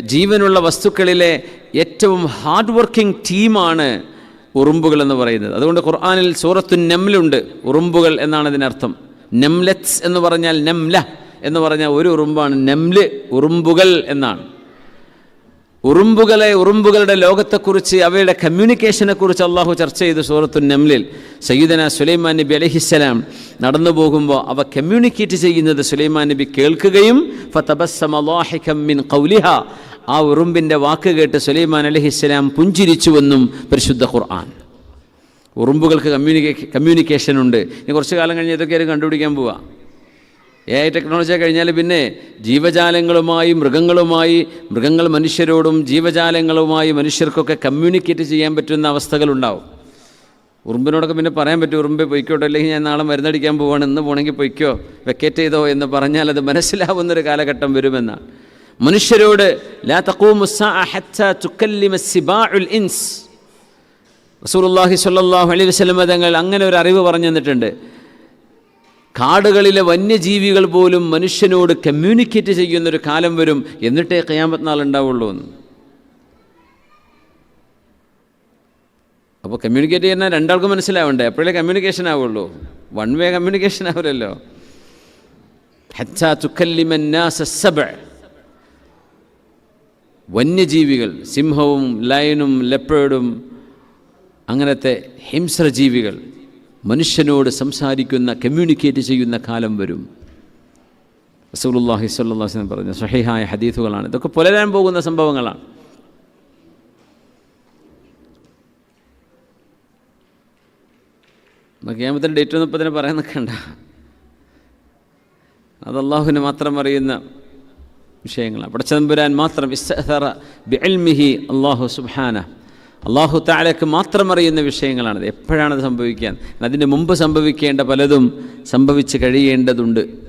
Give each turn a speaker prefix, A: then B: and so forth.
A: ജീവനുള്ള വസ്തുക്കളിലെ ഏറ്റവും hard working ടീമാണ് ഉറുമ്പുകൾ എന്ന് പറയുന്നത്. അതുകൊണ്ട് ഖുർആാനിൽ സൂറത്തു നെമ്ലുണ്ട് ഉറുമ്പുകൾ എന്നാണ് ഇതിനർത്ഥം. നെംലെറ്റ്സ് എന്ന് പറഞ്ഞാൽ നെംല എന്ന് പറഞ്ഞാൽ ഒരു ഉറുമ്പാണ്. നെംൽ ഉറുമ്പുകൾ എന്നാണ്. ഉറുമ്പുകളെ ഉറുമ്പുകളുടെ ലോകത്തെക്കുറിച്ച് അവയുടെ കമ്മ്യൂണിക്കേഷനെ കുറിച്ച് അള്ളാഹു ചർച്ച ചെയ്തു സൂറത്തു നെമ്ലിൽ സയ്യിദന സുലൈമാൻ നബി അലഹിസ്സലാം നടന്നു പോകുമ്പോൾ അവ കമ്മ്യൂണിക്കേറ്റ് ചെയ്യുന്നത് സുലൈമാൻ നബി കേൾക്കുകയും ഫതബസ്സമ മിൻ ആ ഉറുമ്പിന്റെ വാക്ക് കേട്ട് സുലൈമാൻ അലഹിസ്സലാം പുഞ്ചിരിച്ചുവെന്നും പരിശുദ്ധ ഖുർആൻ. ഉറുമ്പുകൾക്ക് കമ്മ്യൂണിക്കേ കമ്മ്യൂണിക്കേഷൻ ഉണ്ട് ഇനി കുറച്ച് കാലം കഴിഞ്ഞ് ഇതൊക്കെ കണ്ടുപിടിക്കാൻ പോവാ. എ ഐ ടെക്നോളജി കഴിഞ്ഞാൽ പിന്നെ ജീവജാലങ്ങളുമായി മൃഗങ്ങളുമായി മൃഗങ്ങൾ മനുഷ്യരോടും ജീവജാലങ്ങളുമായി മനുഷ്യർക്കൊക്കെ കമ്മ്യൂണിക്കേറ്റ് ചെയ്യാൻ പറ്റുന്ന അവസ്ഥകളുണ്ടാവും. ഉറുമ്പിനോടൊക്കെ പിന്നെ പറയാൻ പറ്റും ഉറുമ്പെ പൊയ്ക്കോട്ടോ അല്ലെങ്കിൽ ഞാൻ നാളെ മരുന്നടിക്കാൻ പോവാണ് ഇന്ന് പോകണമെങ്കിൽ പൊയ്ക്കോ വെക്കേറ്റ് ചെയ്തോ എന്ന് പറഞ്ഞാൽ അത് മനസ്സിലാവുന്നൊരു കാലഘട്ടം വരുമെന്നാണ്. മനുഷ്യരോട് ലാ ഇൻസ്. റസൂലുള്ളാഹി സ്വല്ലല്ലാഹു അലൈഹി വസല്ലം തങ്ങൾ അങ്ങനെ ഒരു അറിവ് പറഞ്ഞു തന്നിട്ടുണ്ട്. കാടുകളിലെ വന്യജീവികൾ പോലും മനുഷ്യനോട് കമ്മ്യൂണിക്കേറ്റ് ചെയ്യുന്നൊരു കാലം വരും എന്നിട്ടേ ഖിയാമത്ത് നാൾ ഉണ്ടാവുള്ളൂ എന്ന്. അപ്പോൾ കമ്മ്യൂണിക്കേറ്റ് ചെയ്യുന്ന രണ്ടാൾക്കും മനസ്സിലാവണ്ടേ? അപ്പോഴേ കമ്മ്യൂണിക്കേഷൻ ആവുള്ളൂ. വൺ വേ കമ്മ്യൂണിക്കേഷൻ ആവില്ലല്ലോ ഹച്ചാ സബ വന്യജീവികൾ സിംഹവും ലയനും ലെപ്പേഡും അങ്ങനത്തെ ഹിംസ്രജീവികൾ മനുഷ്യനോട് സംസാരിക്കുന്ന കമ്മ്യൂണിക്കേറ്റ് ചെയ്യുന്ന കാലം വരും. അലൈഹി വസല്ലം പറഞ്ഞ സഹിഹായ ഹദീഫുകളാണ് ഇതൊക്കെ പുലരാൻ പോകുന്ന സംഭവങ്ങളാണ്. ക്യാമത്തിന്റെ ഡേറ്റ് മുപ്പതിന് പറയാൻ നിൽക്കണ്ട അത് അള്ളാഹുവിന് മാത്രം അറിയുന്ന വിഷയങ്ങളാണ് പടച്ചതമ്പുരാൻ മാത്രം ബിഅൽമിഹി അള്ളാഹു സുബാന അള്ളാഹു താലക്ക് മാത്രം അറിയുന്ന വിഷയങ്ങളാണത്. എപ്പോഴാണത് സംഭവിക്കാൻ? അതിന് മുമ്പ് സംഭവിക്കേണ്ട പലതും സംഭവിച്ച് കഴിയേണ്ടതുണ്ട്.